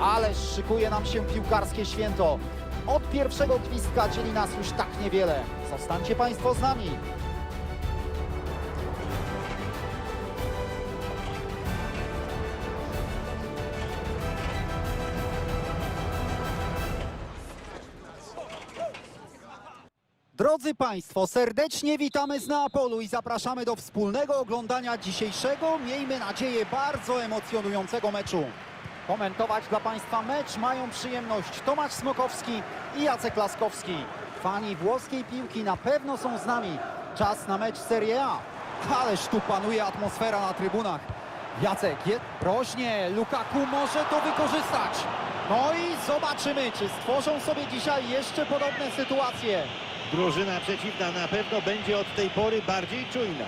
Ależ szykuje nam się piłkarskie święto. Od pierwszego gwizdka dzieli nas już tak niewiele. Zostańcie Państwo z nami. Drodzy Państwo, serdecznie witamy z Neapolu i zapraszamy do wspólnego oglądania dzisiejszego, miejmy nadzieję, bardzo emocjonującego meczu. Komentować dla Państwa mecz mają przyjemność Tomasz Smokowski i Jacek Laskowski. Fani włoskiej piłki na pewno są z nami. Czas na mecz Serie A. Ależ tu panuje atmosfera na trybunach. Jacek, rośnie, Lukaku może to wykorzystać. No i zobaczymy, czy stworzą sobie dzisiaj jeszcze podobne sytuacje. Drużyna przeciwna na pewno będzie od tej pory bardziej czujna.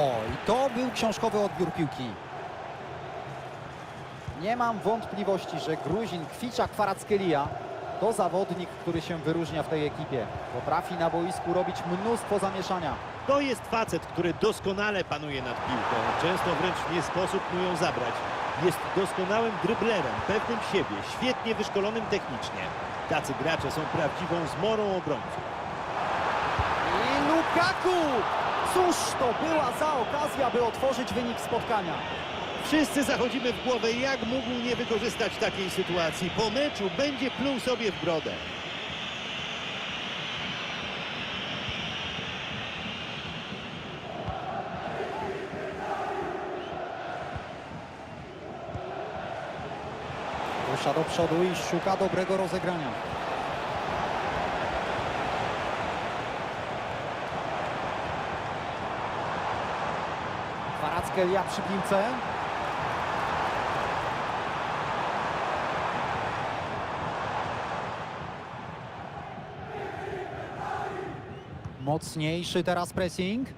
O, i to był książkowy odbiór piłki. Nie mam wątpliwości, że Gruzin Kwicza Kwarackelia to zawodnik, który się wyróżnia w tej ekipie. Potrafi na boisku robić mnóstwo zamieszania. To jest facet, który doskonale panuje nad piłką. Często wręcz nie sposób mu ją zabrać. Jest doskonałym dryblerem, pewnym siebie, świetnie wyszkolonym technicznie. Tacy gracze są prawdziwą zmorą obrońców. I Lukaku! Cóż to była za okazja, by otworzyć wynik spotkania. Wszyscy zachodzimy w głowę, jak mógł nie wykorzystać takiej sytuacji. Po meczu będzie pluł sobie w brodę. Rusza do przodu i szuka dobrego rozegrania. Kwarackelia przy piłce. Mocniejszy teraz pressing.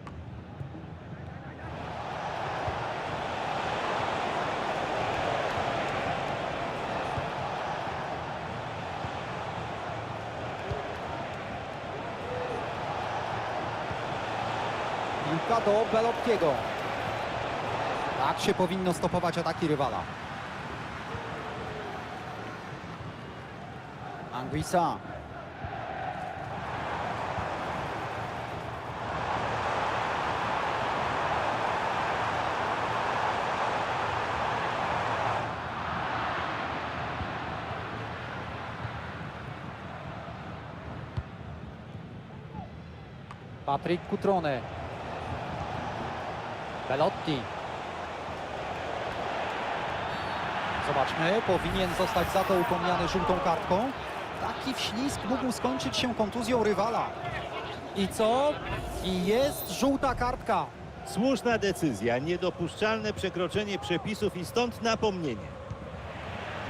Piłka do Belottiego. Tak się powinno stopować ataki rywala. Anguissa. Patryk Cutrone. Belotti. Zobaczmy, powinien zostać za to upomniany żółtą kartką. Taki wślizg mógł skończyć się kontuzją rywala. I co? I jest żółta kartka. Słuszna decyzja, niedopuszczalne przekroczenie przepisów i stąd napomnienie.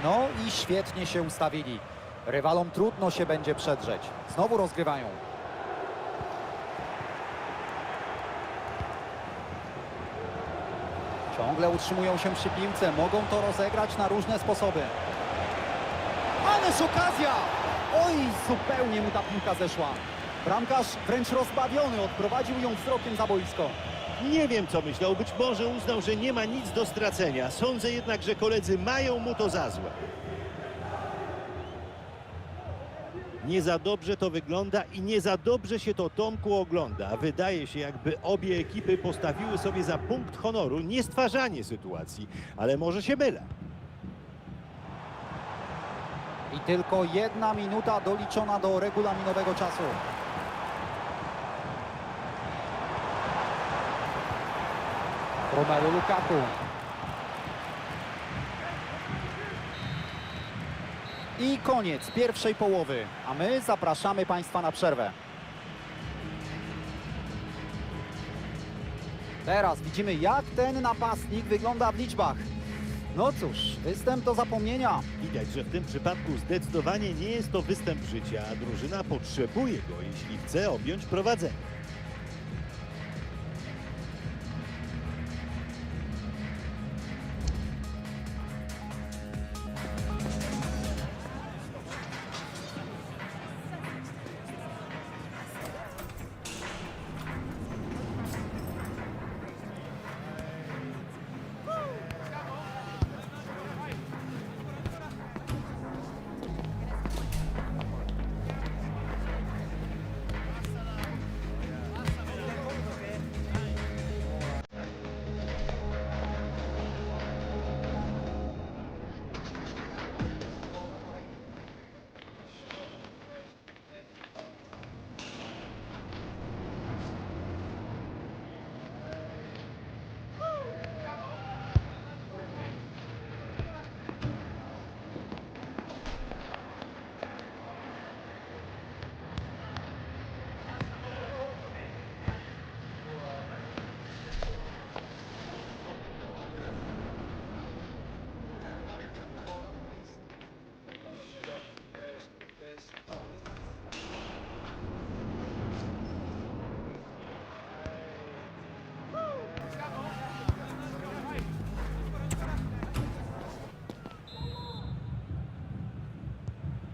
No i świetnie się ustawili. Rywalom trudno się będzie przedrzeć. Znowu rozgrywają. Ciągle utrzymują się przy piłce. Mogą to rozegrać na różne sposoby. Ależ okazja! Oj, zupełnie mu ta piłka zeszła. Bramkarz wręcz rozbawiony odprowadził ją wzrokiem za boisko. Nie wiem, co myślał. Być może uznał, że nie ma nic do stracenia. Sądzę jednak, że koledzy mają mu to za złe. Nie za dobrze to wygląda i nie za dobrze się to Tomku ogląda. Wydaje się, jakby obie ekipy postawiły sobie za punkt honoru nie stwarzanie sytuacji, ale może się mylę. I tylko jedna minuta doliczona do regulaminowego czasu. Romelu Lukaku. I koniec pierwszej połowy, a my zapraszamy Państwa na przerwę. Teraz widzimy, jak ten napastnik wygląda w liczbach. No cóż, występ do zapomnienia. Widać, że w tym przypadku zdecydowanie nie jest to występ życia, a drużyna potrzebuje go, jeśli chce objąć prowadzenie.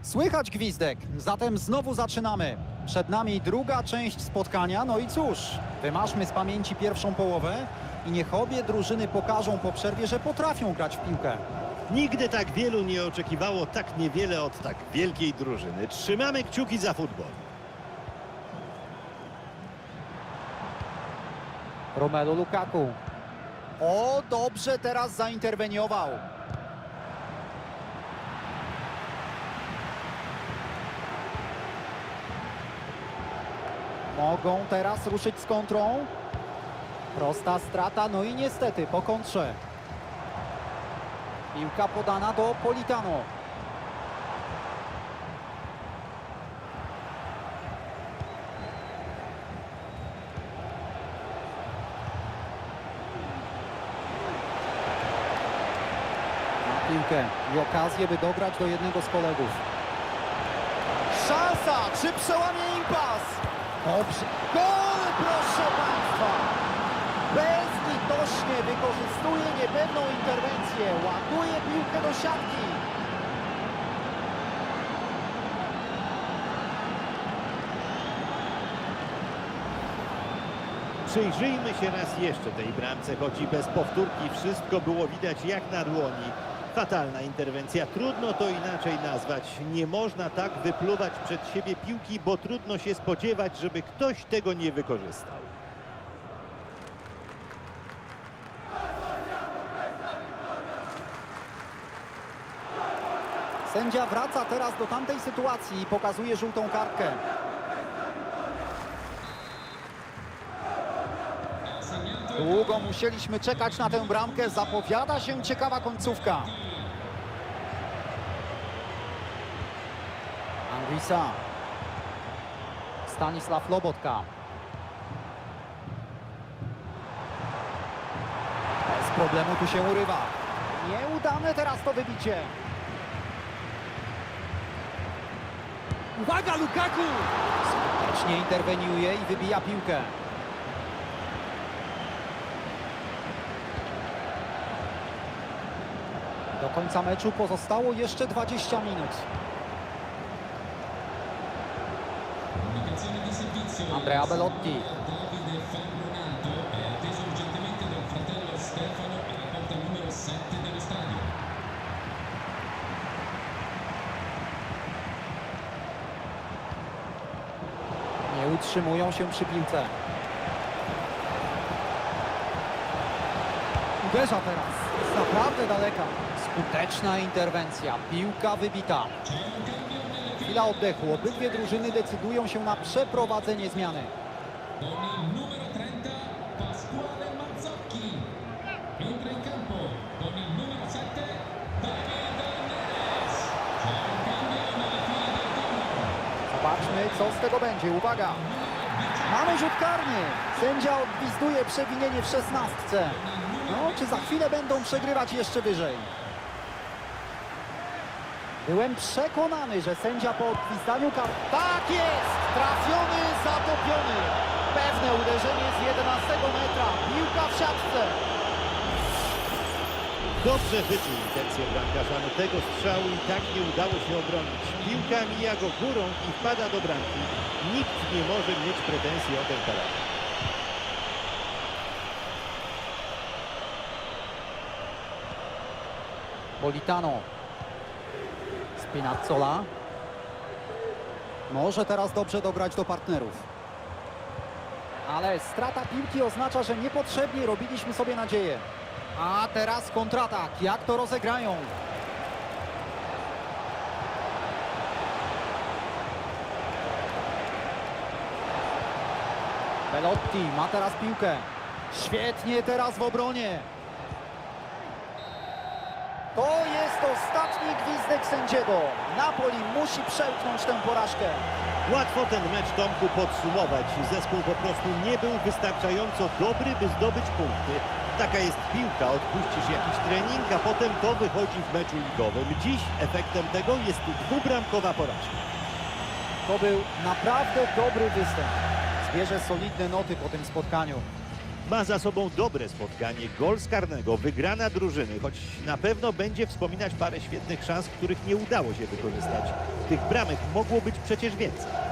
Słychać gwizdek, zatem znowu zaczynamy. Przed nami druga część spotkania, no i cóż, wymaszmy z pamięci pierwszą połowę i niech obie drużyny pokażą po przerwie, że potrafią grać w piłkę. Nigdy tak wielu nie oczekiwało tak niewiele od tak wielkiej drużyny. Trzymamy kciuki za futbol. Romelu Lukaku. O, dobrze teraz zainterweniował. Mogą teraz ruszyć z kontrą. Prosta strata, no i niestety po kontrze. Piłka podana do Politano. Na piłkę i okazję, by dograć do jednego z kolegów. Szansa! Czy przełamie impas? Dobrze. Gol, proszę Państwa! Bezlitośnie wykorzystuje niepewną interwencję. Ładuje piłkę do siatki. Przyjrzyjmy się raz jeszcze tej bramce, choć i bez powtórki wszystko było widać jak na dłoni. Fatalna interwencja, trudno to inaczej nazwać. Nie można tak wypluwać przed siebie piłki, bo trudno się spodziewać, żeby ktoś tego nie wykorzystał. Sędzia wraca teraz do tamtej sytuacji i pokazuje żółtą kartkę. Długo musieliśmy czekać na tę bramkę. Zapowiada się ciekawa końcówka. Anguissa. Stanisław Lobotka. Bez problemu tu się urywa. Nieudane teraz to wybicie. Uwaga, Lukaku! Skutecznie interweniuje i wybija piłkę. Do końca meczu pozostało jeszcze 20 minut. Andrea Belotti. Davide Fabronato è atteso urgentemente dal fratello Stefano alla porta numero 7 dello stadio. Nie utrzymują się przy piłce. Uderza teraz. Jest naprawdę daleka. Skuteczna interwencja. Piłka wybita. Chwila oddechu. Obydwie drużyny decydują się na przeprowadzenie zmiany. Con il numero 30 Pasquale Mazzocchi. Entra in campo con il numero 7 David Neres. C'è un cambio nelle file del turno. Zobaczmy, co z tego będzie. Uwaga! Mamy rzut karny. Sędzia odgwizduje przewinienie w szesnastce. No, czy za chwilę będą przegrywać jeszcze wyżej? Byłem przekonany, że sędzia po odgwizdaniu kar... Tak jest! Trafiony, zatopiony. Pewne uderzenie z 11 metra. Piłka w siatce. Dobrze wyczuł intencję bramkarza, no tego strzału i tak nie udało się obronić. Piłka mija go górą i wpada do bramki. Nikt nie może mieć pretensji o ten karabin. Politano. Spinazzola. Może teraz dobrze dograć do partnerów. Ale strata piłki oznacza, że niepotrzebnie robiliśmy sobie nadzieję. A teraz kontratak. Jak to rozegrają? Belotti ma teraz piłkę. Świetnie teraz w obronie. To jest gwizdek sędziego. Napoli musi przełknąć tę porażkę. Łatwo ten mecz Tomku podsumować. Zespół po prostu nie był wystarczająco dobry, by zdobyć punkty. Taka jest piłka, odpuścisz jakiś trening, a potem to wychodzi w meczu ligowym. Dziś efektem tego jest dwubramkowa porażka. To był naprawdę dobry występ. Zbierze solidne noty po tym spotkaniu. Ma za sobą dobre spotkanie, gol z karnego, wygrana drużyny, choć na pewno będzie wspominać parę świetnych szans, których nie udało się wykorzystać. Tych bramek mogło być przecież więcej.